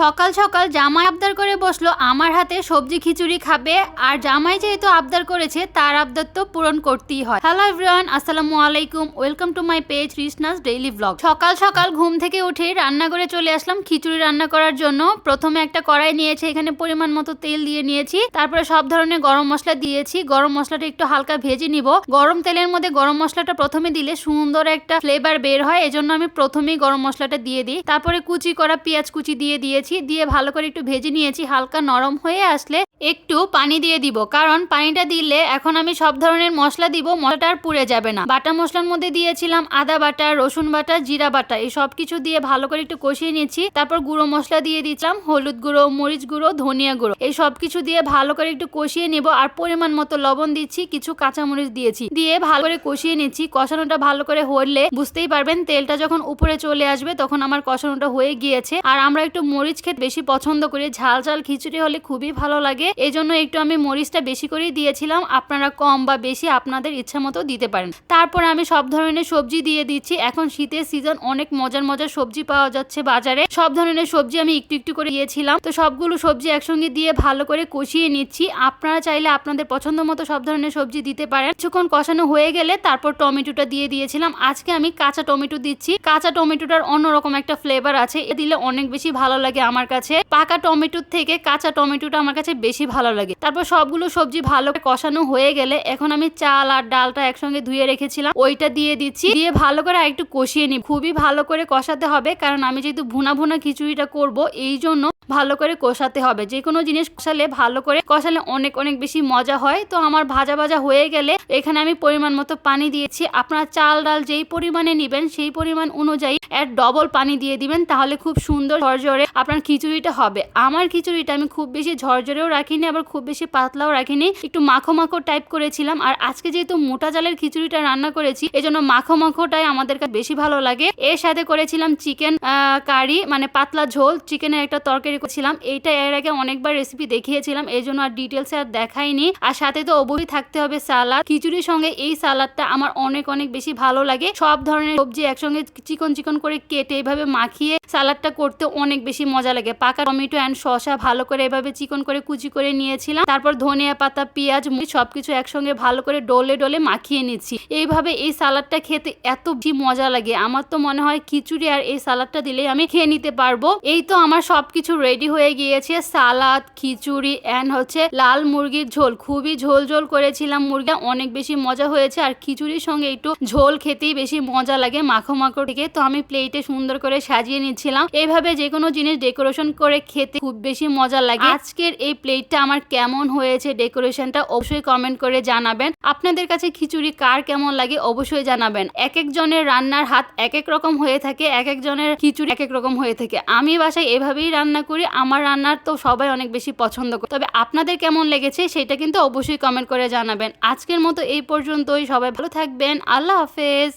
সকাল সকাল জামাই আবদার করে বসল, আমার হাতে সবজি খিচুড়ি খাবে। আর জামাই যেহেতু আবদার করেছে, তার আবদার তো পূরণ করতেই হয়। হ্যালো এভরিওয়ান আসসালামু আলাইকুম। ওয়েলকাম টু মাই পেজ রিসনাস ডেইলি ব্লগ সকাল সকাল ঘুম থেকে উঠে রান্না করে চলে আসলাম খিচুড়ি রান্না করার জন্য। প্রথমে একটা কড়াই নিয়েছি, এখানে পরিমাণ মতো তেল দিয়ে নিয়েছি। তারপরে সব ধরনের গরম মশলা দিয়েছি। গরম মশলাটা একটু হালকা ভেজে নিব। গরম তেলের মধ্যে গরম মশলাটা প্রথমে দিলে সুন্দর একটা ফ্লেভার বের হয়। এজন্য আমি প্রথমেই গরম মশলাটা দিয়ে দিই। তারপরে কুচি করা পেঁয়াজ কুচি দিয়ে দিয়েছি। দিয়ে ভালো করে একটু ভেজে নিয়েছি, হালকা নরম হয়ে আসলে একটু পানি দিয়ে দিব। কারণ পানিটা দিলে এখন আমি সব ধরনের মশলা দিব, মশলাটা আর পুড়ে যাবে না। বাটা মশলার মধ্যে দিয়েছিলাম আদা বাটা, রসুন বাটা, জিরা বাটা। এই সব কিছু দিয়ে ভালো করে একটু কষিয়ে নিয়েছি। তারপর গুঁড়ো মশলা দিয়ে দিচ্ছিলাম হলুদ গুঁড়ো, মরিচ গুঁড়ো, ধনিয়া গুঁড়ো। এই সব কিছু দিয়ে ভালো করে একটু কষিয়ে নেব আর পরিমাণ মতো লবণ দিচ্ছি, কিছু কাঁচামরিচ দিয়েছি। দিয়ে ভালো করে কষিয়ে নিচ্ছি। কষানোটা ভালো করে হলে বুঝতেই পারবেন, তেলটা যখন উপরে চলে আসবে তখন আমার কষানোটা হয়ে গিয়েছে। আর আমরা একটু মরিচ খেতে বেশি পছন্দ করি। ঝাল ঝাল খিচুড়ি হলে খুবই ভালো লাগে। এই জন্য একটু আমি মরিচটা বেশি করেই দিয়েছিলাম। আপনারা কম বা বেশি আপনাদের ইচ্ছা মতো দিতে পারেন। তারপর আমি সব ধরনের সবজি দিয়ে দিচ্ছি। এখন শীতের সিজন, অনেক মজার মজার সবজি পাওয়া যাচ্ছে বাজারে। সব ধরনের সবজি আমি একটু একটু করে দিয়েছিলাম। তো সবগুলো সবজি একসঙ্গে দিয়ে ভালো করে কষিয়ে নিচ্ছি। আপনারা চাইলে আপনাদের পছন্দ মতো সব ধরনের সবজি দিতে পারেন। কিছুক্ষণ কষানো হয়ে গেলে তারপর টমেটোটা দিয়ে দিয়েছিলাম। আজকে আমি কাঁচা টমেটো দিচ্ছি। কাঁচা টমেটোটার অন্যরকম একটা ফ্লেভার আছে। এ দিলে অনেক বেশি ভালো লাগে আমার কাছে। পাকা টমেটোর থেকে কাঁচা টমেটোটা আমার কাছে বেশি ভালো লাগে। তারপর সবগুলো সবজি ভালো কষানো হয়ে গেলে এখন আমি চাল আর ডালটা একসঙ্গে ধুয়ে রেখেছিলাম। ওইটা দিয়ে দিচ্ছি। দিয়ে ভালো করে একটু কষিয়ে নিই খুবই ভালো করে কষাতে হবে কারণ আমি যেহেতু ভুনা ভুনা খিচুড়িটা করব, এই জন্য ভালো করে কষাতে হবে। যে কোনো জিনিস কষালে ভালো করে কষালে অনেক অনেক বেশি মজা হয়। তো আমার ভাজা ভাজা হয়ে গেলে এখানে আমি পরিমাণ মতো পানি দিয়েছি। আপনারা চাল ডাল যেই পরিমাণে নেবেন সেই পরিমাণ অনুযায়ী এর ডবল পানি দিয়ে দিবেন, তাহলে খুব সুন্দর ঝরঝরে আপনার খিচুড়িটা হবে। আমার খিচুড়িটা আমি খুব বেশি ঝরঝরেও রাখিনি, আবার খুব বেশি পাতলাও রাখিনি। একটু মাখো মাখো টাইপ করেছিলাম। আর আজকে যেহেতু মোটা জালের খিচুড়িটা রান্না করেছি, এজন্য মাখো মাখোটাই আমাদের কাছে বেশি ভালো লাগে। এর সাথে করেছিলাম চিকেন কারি মানে পাতলা ঝোল। চিকেনের একটা তরকারি করেছিলাম। এইটা এর আগে অনেকবার রেসিপি দেখিয়েছিলাম এই জন্য আর ডিটেলসে আর দেখাইনি। আর সাথে তো অবশ্যই থাকতে হবে সালাদ। খিচুড়ির সঙ্গে এই সালাদটা আমার অনেক অনেক বেশি ভালো লাগে। সব ধরনের সবজি একসঙ্গে চিকন চিকন করে কেটে এভাবে মাখিয়ে সালাদটা করতে অনেক বেশি মজা লাগে। পাকা টমেটো অ্যান্ড শসা ভালো করে এভাবে চিকন করে কুচি করে নিয়েছিলাম। তারপর ধনিয়া পাতা, পেঁয়াজ মুড়ি সবকিছু একসঙ্গে ভালো করে ডলে ডলে মাখিয়ে নিচ্ছি। এইভাবে এই সালাদটা খেতে এত বেশি মজা লাগে। আমার তো মনে হয় খিচুড়ি আর এই সালাদটা দিলেই আমি খেয়ে নিতে পারব। এই তো আমার সবকিছু রেডি হয়ে গিয়েছে। সালাদ, খিচুড়ি অ্যান্ড হচ্ছে লাল মুরগির ঝোল। খুবই ঝোল ঝোল করেছিলাম মুরগিটা। অনেক বেশি মজা হয়েছে। আর খিচুড়ির সঙ্গে একটু ঝোল খেতেই বেশি মজা লাগে মাখো মাখো থেকে তো আমি প্লেটে সুন্দর করে সাজিয়ে নিচ্ছিলাম। এইভাবে যে কোনো জিনিস ডেকোরেশন করে খেতে খুব বেশি মজা লাগে। আজকের এই প্লেটটা আমার কেমন হয়েছে ডেকোরেশনটা অবশ্যই কমেন্ট করে জানাবেন। আপনাদের কাছে খিচুড়ি কার কেমন লাগে অবশ্যই জানাবেন। এক একজনের রান্নার হাত এক এক রকম হয়ে থাকে এক একজনের খিচুড়ি এক এক রকম হয়ে থাকে। আমি বাসায় এভাবেই রান্না করি, আমার রান্নার তো সবাই অনেক বেশি পছন্দ করে। তবে আপনাদের কেমন লেগেছে সেটা কিন্তু অবশ্যই কমেন্ট করে জানাবেন। আজকের মতো এই পর্যন্তই, সবাই ভালো থাকবেন, আল্লাহ হাফেজ।